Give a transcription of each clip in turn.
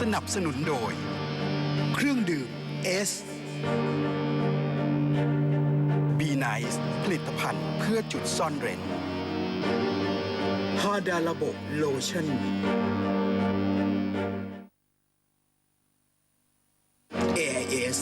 สนับสนุนโดย เครื่องดื่มเอสบีไนซ์ผลิตภัณฑ์เพื่อจุดซ่อนเร้นฮาดาระบบโลชั่น AIS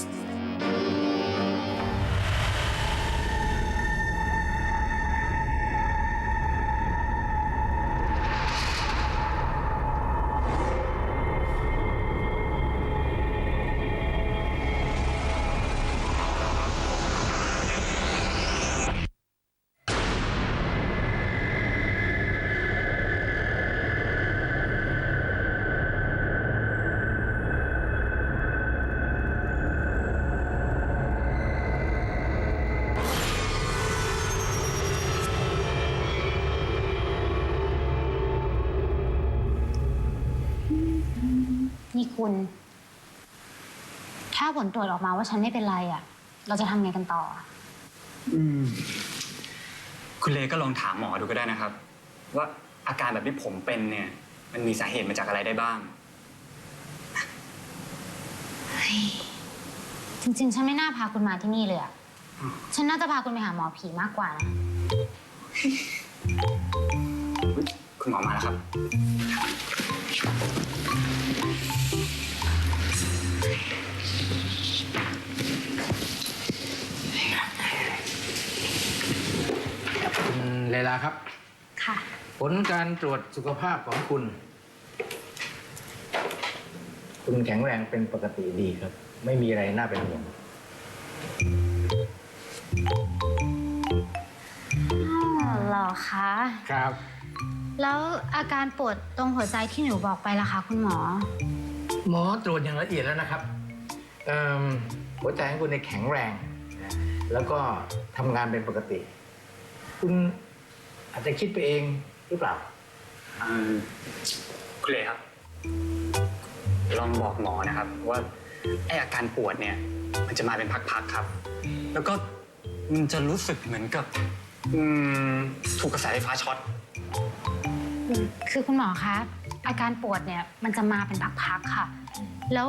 คุณ ถ้าผลตรวจออกมาว่าฉันไม่เป็นไรอะ เราจะทำไงกันต่ออะคุณเลก็ลองถามหมอดูก็ได้นะครับ ว่าอาการแบบที่ผมเป็นเนี่ย มันมีสาเหตุมาจากอะไรได้บ้าง จริงๆ ฉันไม่น่าพาคุณมาที่นี่เลยอะฉันน่าจะพาคุณไปหาหมอผีมากกว่านะ คุณหมอมาแล้วครับ ลการตรวจสุขภาพของคุณ คุณแข็งแรงเป็นปกติดีครับ ไม่มีอะไรน่าเป็นห่วงอ๋อเหรอคะ ครับ แล้วอาการปวดตรงหัวใจที่หนูบอกไปล่ะคะ คุณหมอ หมอตรวจอย่างละเอียดแล้วนะครับเอิ่มหัวใจของคุณในยแข็งแรงนะแล้วก็ทำงานเป็นปกติ คุณอาจจะคิดไปเองห รือเปล่า เอ่อคุณเลครับ ลองบอกหมอนะครับ ว่าไออาการปวดเนี่ย มันจะมาเป็นพักๆครับ แล้วก็มันจะรู้สึกเหมือนกับ อืมถูกกระแสไฟฟ้าช็อต คือคุณหมอคะอาการปวดเนี่ยมันจะมาเป็นพักๆค่ะ แล้ว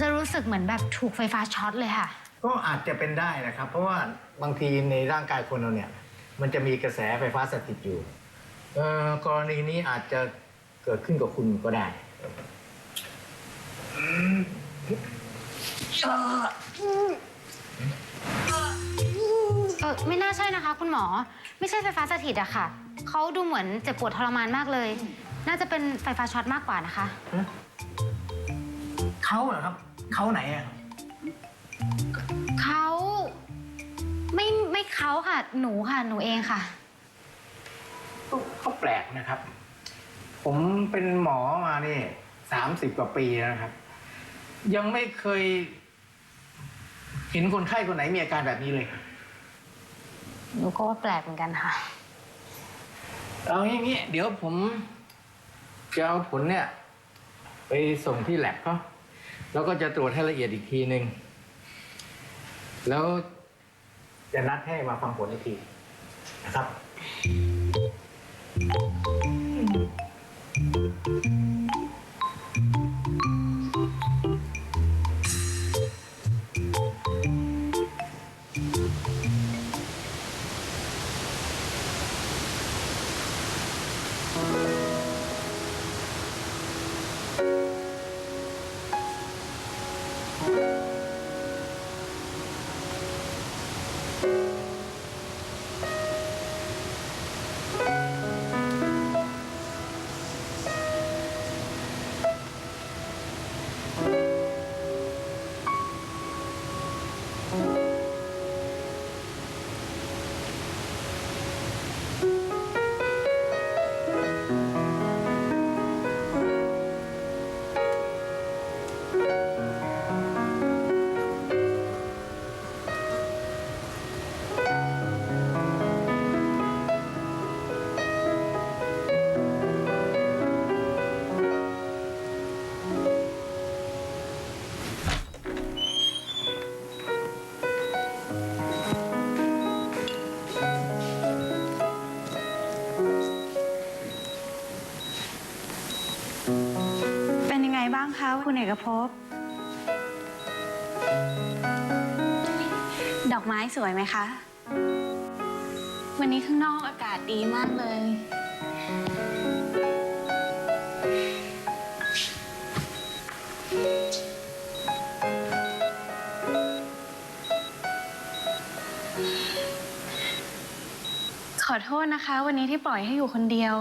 จะรู้สึกเหมือนแบบถูกไฟฟ้าช็อตเลยค่ะ ก็อาจจะเป็นได้นะครับ เพราะว่าบางทีในร่างกายคนเราเนี่ย มันจะมีกระแสไฟฟ้าสถิตอยู่ เอ่อกรณีนี้อาจจะเกิดขึ้นกับคุณก็ได้ เออไม่น่าใช่นะคะ คุณหมอ ไม่ใช่ไฟฟ้าสถิตอะค่ะ เขาดูเหมือนเจ็บปวดทรมานมากเลย น่าจะเป็นไฟฟ้าช็อตมากกว่านะคะ เขาเหรอครับ เขาไหนอะเขาไม่ไม่เขาค่ะ หนูค่ะ หนูเองค่ะ ก็ก็แปลกนะครับ ผมเป็นหมอมานี่สามสิบกว่าปีแล้วนะครับ ยังไม่เคย เห็นคนไข้คนไหนมีอาการแบบนี้เลยหนูก็ว่าแปลกเหมือนกันค่ะ เอาอย่างนี้เดี๋ยวผมจะเอาผลเนี่ย ไปส่งที่แลบเขาแล้วก็จะตรวจให้ละเอียดอีกทีหนึ่งแล้วจะนัดให้มาฟังผลอีกทีนะครับ Thank. คุณเอกภพ ดอกไม้สวยไหมคะ วันนี้ข้างนอกอากาศดีมากเลย ขอโทษนะคะ วันนี้ที่ปล่อยให้อยู่คนเดียว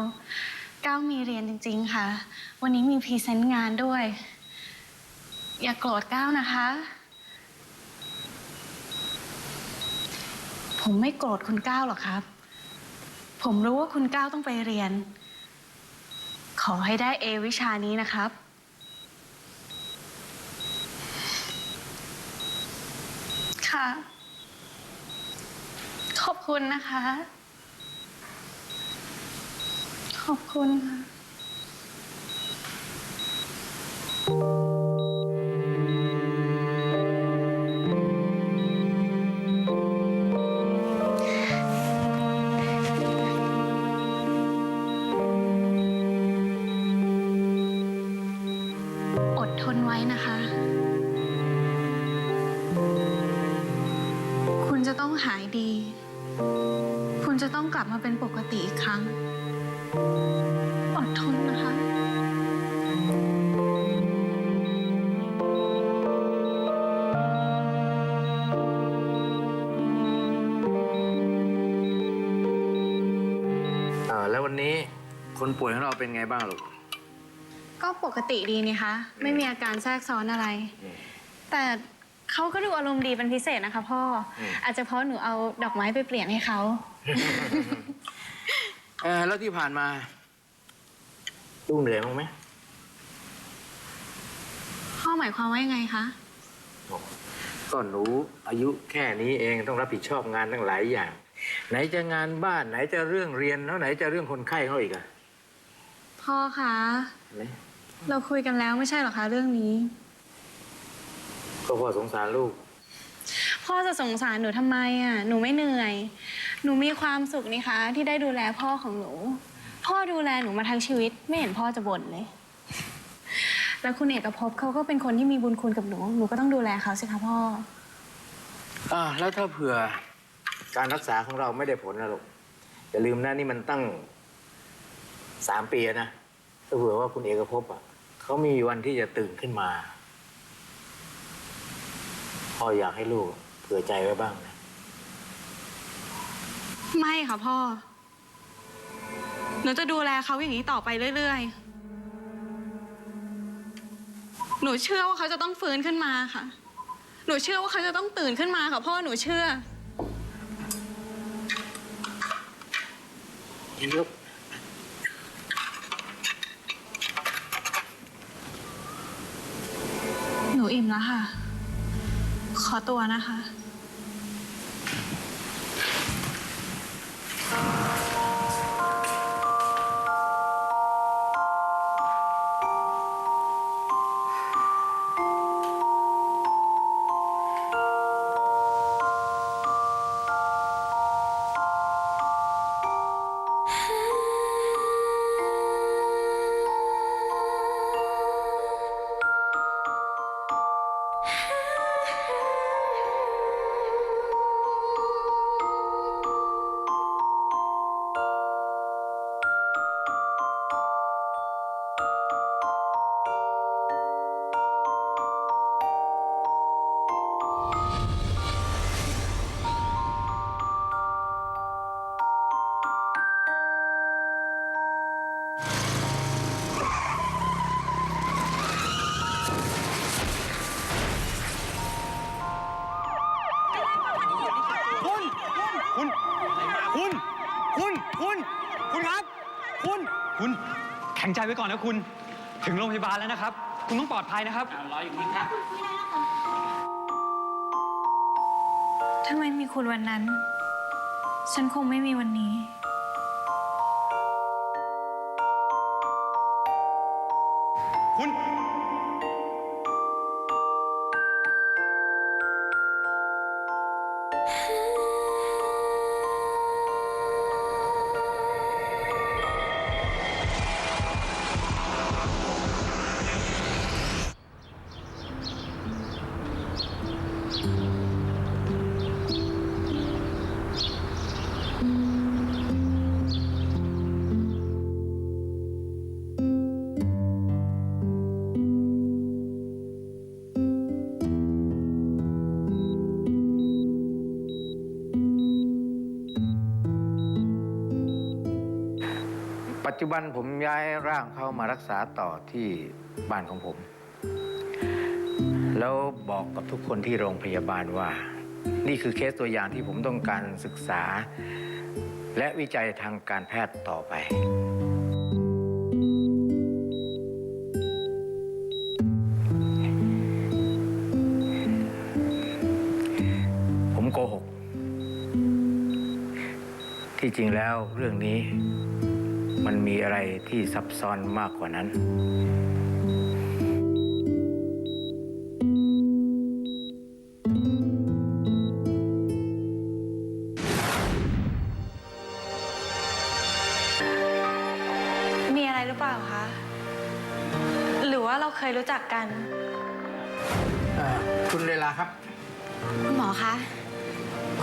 ก้าวมีเรียนจริง ๆ ค่ะ วันนี้มีพรีเซนต์งานด้วย อย่ากโกรธก้าวนะคะ ผมไม่โกรธคุณก้าวหรอกครับ ผมรู้ว่าคุณก้าวต้องไปเรียน ขอให้ได้เอวิชานี้นะครับ ค่ะ ขอบคุณนะคะ ขอบคุณค่ะอดทนไว้นะคะ คุณจะต้องหายดี คุณจะต้องกลับมาเป็นปกติอีกครั้ง อดทนนะคะ เออแล้ววันนี้คนป่วยของเราเป็นไงบ้างลูก ก็ปกติดีนี่คะ ไม่มีอาการแทรกซ้อนอะไร อืมแต่เขาก็ดูอารมณ์ดีเป็นพิเศษนะคะพ่ออม อาจจะเพราะหนูเอาดอกไม้ไปเปลี่ยนให้เขา เออแล้วที่ผ่านมาดูเหนื่อยมั้างไหมพ่อหมายความว่ายังไงคะ ก็หนูอายุแค่นี้เองต้องรับผิดชอบงานตั้งหลายอย่าง ไหนจะงานบ้านไหนจะเรื่องเรียนแล้วไหนจะเรื่องคนไข้เขาอีกอะพ่อคะ เห็นไหมเราคุยกันแล้วไม่ใช่เหรอคะเรื่องนี้ ก็พ่อสงสารลูก พ่อจะสงสารหนูทำไมอะ หนูไม่เหนื่อย หนูมีความสุขนี่คะ ที่ได้ดูแลพ่อของหนู พ่อดูแลหนูมาทั้งชีวิต ไม่เห็นพ่อจะบ่นเลย แล้วคุณเอกภพเขาก็เป็นคนที่มีบุญคุณกับหนู หนูก็ต้องดูแลเขาสิคะพ่อ อ่าแล้วถ้าเผื่อการรักษาของเราไม่ได้ผลนะลูกอย่าลืมนะนี่มันตั้งสามปีนะถ้าเผื่อว่าคุณเอกภพอะเขามีวันที่จะตื่นขึ้นมาพ่ออยากให้ลูก เผื่อใจไว้บ้างนะไม่ค่ะพ่อ หนูจะดูแลเขาอย่างนี้ต่อไปเรื่อย ๆ หนูเชื่อว่าเขาจะต้องฟื้นขึ้นมาค่ะ หนูเชื่อว่าเขาจะต้องตื่นขึ้นมาค่ะพ่อหนูเชื่อเห็นลูกหนูอิ่มแล้วค่ะขอ ตัวนะคะ ข็งใจไว้ก่อนนะคุณ ถึงโรงพยาบาลแล้วนะครับ คุณต้องปลอดภัยนะครับ รออยู่นี่ครับถ้าไม่มีคุณวันนั้น ฉันคงไม่มีวันนี้ คุณ จจุบันผมย้ายร่างเขามารักษาต่อที่บ้านของผม แล้วบอกกับทุกคนที่โรงพยาบาลว่า นี่คือเคสตัวอย่างที่ผมต้องการศึกษา และวิจัยทางการแพทย์ต่อไปผมโกหกที่จริงแล้วเรื่องนี้ มันมีอะไรที่ซับซ้อนมากกว่านั้น มีอะไรหรือเปล่าคะ หรือว่าเราเคยรู้จักกัน เอ่อคุณเวลาครับ คุณหมอคะ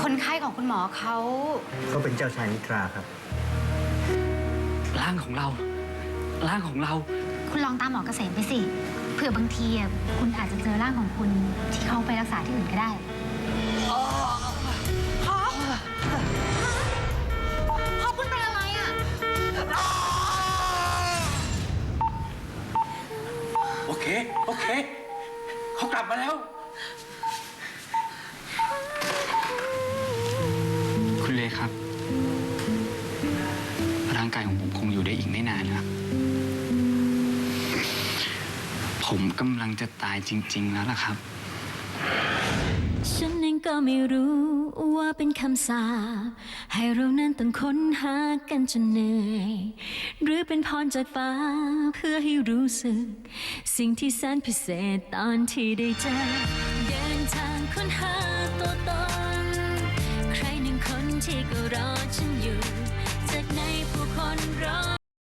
คนไข้ของคุณหมอเขา เขาเป็นเจ้าชายนิทราครับ ร่างของเรา ร่างของเรา คุณลองตามหมอเกษมไปสิ เผื่อบางทีอะคุณอาจจะเจอร่างของคุณที่เขาไปรักษาที่อื่นก็ได้ พ่อพ่อคุณเป็นอะไรอะ โอเค โอเค เขากลับมาแล้ว ผมกำลังจะตายจริง ๆ แล้วล่ะครับ ฉันเองก็ไม่รู้ว่าเป็นคำสาปให้เรานั้นต้องค้นหากันจนเหนื่อย หรือเป็นพรจากฟ้าเพื่อให้รู้สึก สิ่งที่แสนพิเศษตอนที่ได้เจอเดินทางค้นหา